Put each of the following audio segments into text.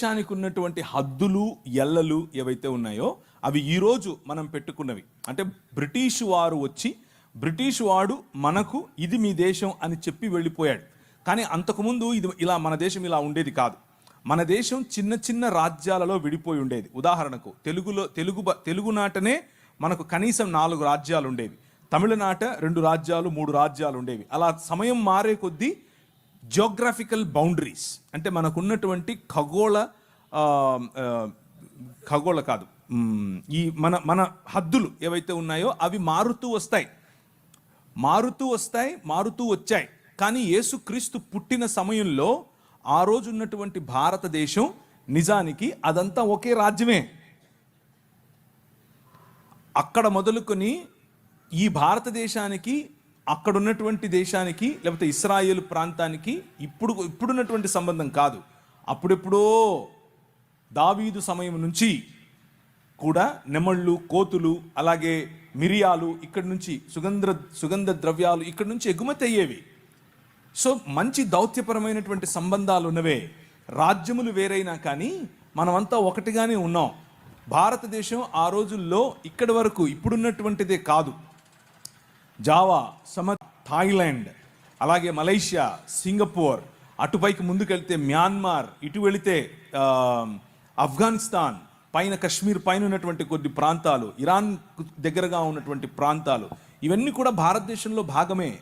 భారతదేశానికి ఉన్నటువంటి హద్దులు ఎల్లలు ఏవైతే ఉన్నాయో అవి ఈరోజు మనం పెట్టుకున్నవి. అంటే బ్రిటిష్ వారు వచ్చి బ్రిటిష్ వాడు మనకు ఇది మీ దేశం అని చెప్పి వెళ్ళిపోయాడు. కానీ అంతకుముందు ఇది ఇలా మన దేశం ఇలా ఉండేది కాదు. మన దేశం చిన్న చిన్న రాజ్యాలలో విడిపోయి ఉండేది. ఉదాహరణకు తెలుగులో తెలుగు తెలుగునాటనే మనకు కనీసం నాలుగు రాజ్యాలు ఉండేవి. తమిళనాట రెండు రాజ్యాలు మూడు రాజ్యాలు ఉండేవి. అలా సమయం మారే కొద్దీ జోగ్రాఫికల్ బౌండరీస్ అంటే మనకున్నటువంటి ఖగోళ ఖగోళ కాదు. ఈ మన మన హద్దులు ఏవైతే ఉన్నాయో అవి మారుతూ వస్తాయి. మారుతూ వస్తాయి మారుతూ వచ్చాయి. కానీ యేసుక్రీస్తు పుట్టిన సమయంలో ఆ రోజు ఉన్నటువంటి భారతదేశం నిజానికి అదంతా ఒకే రాజ్యమే. అక్కడ మొదలుకొని ఈ భారతదేశానికి అక్కడ ఉన్నటువంటి దేశానికి లేకపోతే ఇస్రాయేల్ ప్రాంతానికి ఇప్పుడు ఇప్పుడున్నటువంటి సంబంధం కాదు. అప్పుడెప్పుడో దావీదు సమయం నుంచి కూడా నెమళ్ళు కోతులు అలాగే మిరియాలు ఇక్కడి నుంచి సుగంధ సుగంధ ద్రవ్యాలు ఇక్కడి నుంచి ఎగుమతి అయ్యేవి. సో మంచి దౌత్యపరమైనటువంటి సంబంధాలు ఉన్నవే. రాజ్యములు వేరైనా కానీ మనమంతా ఒకటిగానే ఉన్నాం. భారతదేశం ఆ రోజుల్లో ఇక్కడి వరకు ఇప్పుడున్నటువంటిదే కాదు. జావా సమ థాయిలాండ్ అలాగే మలేషియా సింగపూర్ అటుపైకి ముందుకెళ్తే మ్యాన్మార్ ఇటు వెళితే ఆఫ్ఘనిస్తాన్ పైన కశ్మీర్ పైన ఉన్నటువంటి కొన్ని ప్రాంతాలు ఇరాన్ దగ్గరగా ఉన్నటువంటి ప్రాంతాలు ఇవన్నీ కూడా భారతదేశంలో భాగమే.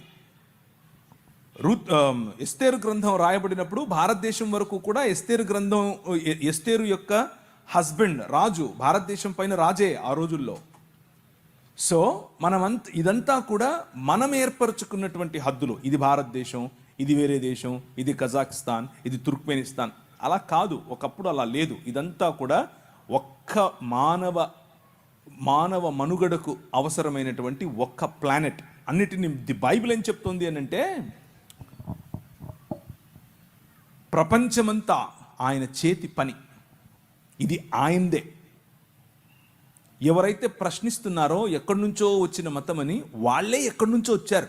రుత్ ఎస్తేరు గ్రంథం రాయబడినప్పుడు భారతదేశం వరకు కూడా ఎస్తేరు గ్రంథం ఎస్తేరు యొక్క హస్బెండ్ రాజు భారతదేశం పైన రాజే ఆ రోజుల్లో. సో మనమంత ఇదంతా కూడా మనం ఏర్పరచుకున్నటువంటి హద్దులు. ఇది భారతదేశం ఇది వేరే దేశం ఇది కజాకిస్తాన్ ఇది తుర్క్మెనిస్తాన్. అలా కాదు ఒకప్పుడు అలా లేదు. ఇదంతా కూడా ఒక్క మానవ మానవ మనుగడకు అవసరమైనటువంటి ఒక్క ప్లానెట్ అన్నిటిని ది బైబిల్ ఏం చెప్తుంది అని అంటే ప్రపంచమంతా ఆయన చేతి పని. ఇది ఆయందే ఎవరైతే ప్రశ్నిస్తున్నారో ఎక్కడి నుంచో వచ్చిన మతమని వాళ్ళే ఎక్కడి నుంచో వచ్చారు.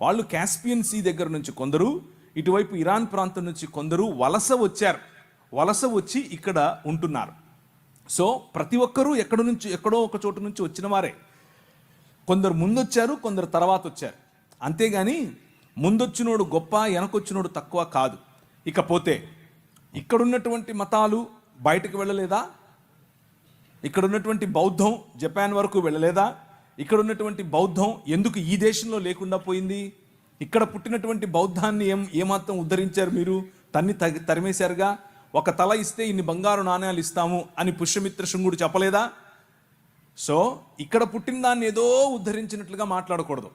వాళ్ళు క్యాస్పియన్ సీ దగ్గర నుంచి కొందరు ఇటువైపు ఇరాన్ ప్రాంతం నుంచి కొందరు వలస వచ్చారు. వలస వచ్చి ఇక్కడ ఉంటున్నారు. సో ప్రతి ఒక్కరూ ఎక్కడి నుంచి ఎక్కడో ఒక చోటు నుంచి వచ్చిన వారే. కొందరు ముందొచ్చారు కొందరు తర్వాత వచ్చారు. అంతేగాని ముందొచ్చినోడు గొప్ప వెనకొచ్చినోడు తక్కువ కాదు. ఇకపోతే ఇక్కడున్నటువంటి మతాలు బయటకు వెళ్ళలేదా? ఇక్కడ ఉన్నటువంటి బౌద్ధం జపాన్ వరకు వెళ్ళలేదా? ఇక్కడ ఉన్నటువంటి బౌద్ధం ఎందుకు ఈ దేశంలో లేకుండా పోయింది? ఇక్కడ పుట్టినటువంటి బౌద్ధాన్ని ఏం ఏమాత్రం ఉద్ధరించారు మీరు? తన్ని తరిమేశారుగా? ఒక తల ఇస్తే ఇన్ని బంగారు నాణ్యాలు ఇస్తాము అని పుష్యమిత్ర శృంగుడు చెప్పలేదా? సో ఇక్కడ పుట్టిన దాన్ని ఏదో ఉద్ధరించినట్లుగా మాట్లాడకూడదు.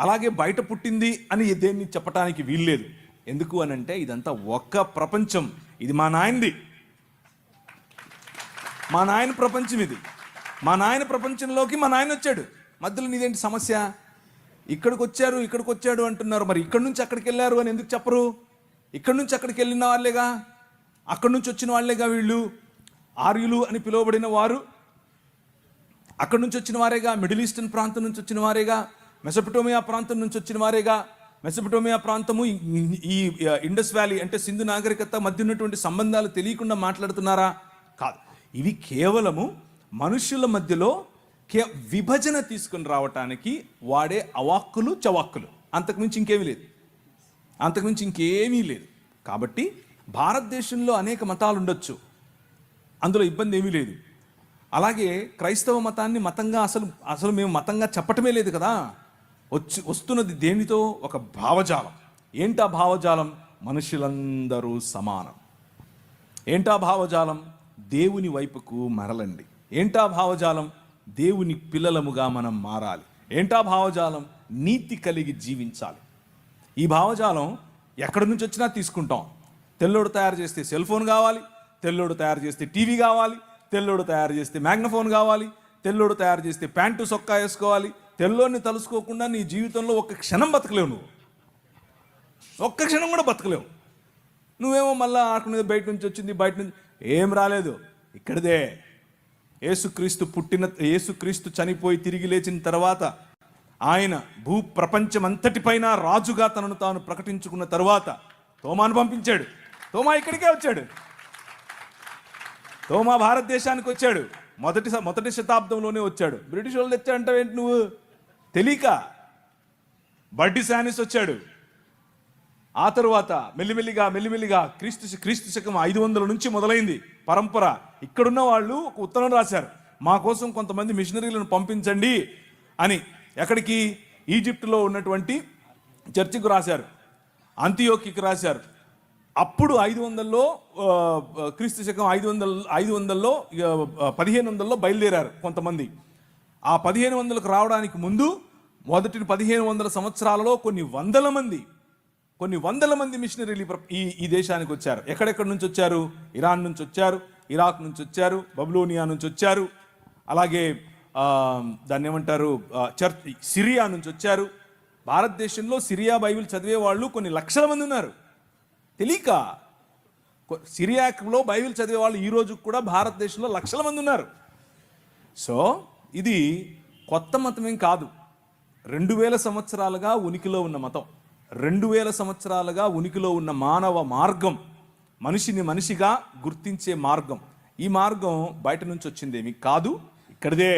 అలాగే బయట పుట్టింది అని దేన్ని చెప్పడానికి వీల్లేదు. ఎందుకు అని అంటే ఇదంతా ఒక్క ప్రపంచం. ఇది మా నాయనది. మా నాయన ప్రపంచం ఇది మా నాయన ప్రపంచంలోకి మా నాయన వచ్చాడు మధ్యలో నీదేంటి సమస్య ఇక్కడికి వచ్చారు ఇక్కడికి వచ్చాడు అంటున్నారు మరి ఇక్కడి నుంచి అక్కడికి వెళ్ళారు అని ఎందుకు చెప్పరు ఇక్కడి నుంచి అక్కడికి వెళ్ళిన వాళ్ళేగా అక్కడి నుంచి వచ్చిన వాళ్ళేగా వీళ్ళు ఆర్యులు అని పిలువబడిన వారు అక్కడి నుంచి వచ్చిన వారేగా మిడిల్ ఈస్టర్న్ ప్రాంతం నుంచి వచ్చిన వారేగా మెసపటోమియా ప్రాంతం నుంచి వచ్చిన వారేగా మెసపటోమియా ప్రాంతము ఈ- ఈ ఇండస్ వ్యాలీ అంటే సింధు నాగరికత మధ్య ఉన్నటువంటి సంబంధాలు తెలియకుండా మాట్లాడుతున్నారా కాదు ఇవి కేవలము మనుషుల మధ్యలో కే విభజన తీసుకుని రావటానికి వాడే అవాక్కులు చవాక్కులు. అంతకుమించి ఇంకేమీ లేదు. అంతకుమించి ఇంకేమీ లేదు. కాబట్టి భారతదేశంలో అనేక మతాలు ఉండొచ్చు. అందులో ఇబ్బంది ఏమీ లేదు. అలాగే క్రైస్తవ మతాన్ని మతంగా అసలు అసలు మేము మతంగా చెప్పటమే లేదు కదా. వచ్చి వస్తున్నది దేనితో? ఒక భావజాలం. ఏంటా భావజాలం? మనుషులందరూ సమానం. ఏంటా భావజాలం? దేవుని వైపుకు మరలండి. ఏంటా భావజాలం? దేవుని పిల్లలముగా మనం మారాలి. ఏంటా భావజాలం? నీతి కలిగి జీవించాలి. ఈ భావజాలం ఎక్కడి నుంచి వచ్చినా తీసుకుంటాం. తెల్లోడు తయారు చేస్తే సెల్ ఫోన్ కావాలి తెల్లోడు తయారు చేస్తే టీవీ కావాలి తెల్లోడు తయారు చేస్తే మ్యాగ్నఫోన్ కావాలి తెల్లోడు తయారు చేస్తే ప్యాంటు సొక్కా వేసుకోవాలి. తెల్లోని తలుసుకోకుండా నీ జీవితంలో ఒక్క క్షణం బతకలేవు నువ్వు. ఒక్క క్షణం కూడా బతకలేవు. నువ్వేమో మళ్ళీ ఆకునేది బయట నుంచి వచ్చింది బయట నుంచి ఏం రాలేదు. ఇక్కడిదే. యేసుక్రీస్తు పుట్టిన యేసుక్రీస్తు చనిపోయి తిరిగి లేచిన తర్వాత ఆయన భూ ప్రపంచమంతటిపైన రాజుగా తనను తాను ప్రకటించుకున్న తర్వాత తోమాను పంపించాడు. తోమా ఇక్కడికే వచ్చాడు. తోమా భారతదేశానికి వచ్చాడు. మొదటి మొదటి శతాబ్దంలోనే వచ్చాడు. బ్రిటిష్ వాళ్ళు తెచ్చాడంటావు ఏంటి నువ్వు? తెలియక. బడ్డి శానిస్ వచ్చాడు. ఆ తరువాత మెల్లిమెల్లిగా మెల్లిమెల్లిగా క్రీస్తు క్రీస్తు శకం ఐదు వందల నుంచి మొదలైంది. పరంపర. ఇక్కడున్న వాళ్ళు ఒక ఉత్తరం రాశారు. మా కోసం కొంతమంది మిషనరీలను పంపించండి అని. ఎక్కడికి? ఈజిప్టులో ఉన్నటువంటి చర్చికి రాశారు. అంత్యోకికి రాశారు. అప్పుడు ఐదు వందల్లో క్రీస్తు శకం ఐదు వందల ఐదు వందల్లో పదిహేను వందల్లో బయలుదేరారు కొంతమంది. ఆ పదిహేను వందలకు రావడానికి ముందు మొదటి పదిహేను వందల సంవత్సరాలలో కొన్ని వందల మంది కొన్ని వందల మంది మిషనరీలు ఈ ఈ ఈ దేశానికి వచ్చారు. ఎక్కడెక్కడి నుంచి వచ్చారు? ఇరాన్ నుంచి వచ్చారు ఇరాక్ నుంచి వచ్చారు బబులోనియా నుంచి వచ్చారు అలాగే దాన్ని ఏమంటారు? చర్చ్ సిరియా నుంచి వచ్చారు. భారతదేశంలో సిరియా బైబిల్ చదివే వాళ్ళు కొన్ని లక్షల మంది ఉన్నారు. తెలియక సిరియాలో బైబిల్ చదివే వాళ్ళు ఈ రోజు కూడా భారతదేశంలో లక్షల మంది ఉన్నారు. సో ఇది కొత్త మతమేం కాదు. రెండు వేల సంవత్సరాలుగా ఉనికిలో ఉన్న మతం. రెండు వేల సంవత్సరాలుగా ఉనికిలో ఉన్న మానవ మార్గం మనిషిని మనిషిగా గుర్తించే మార్గం. ఈ మార్గం బయట నుంచి వచ్చిందేమి కాదు ఇక్కడిదే.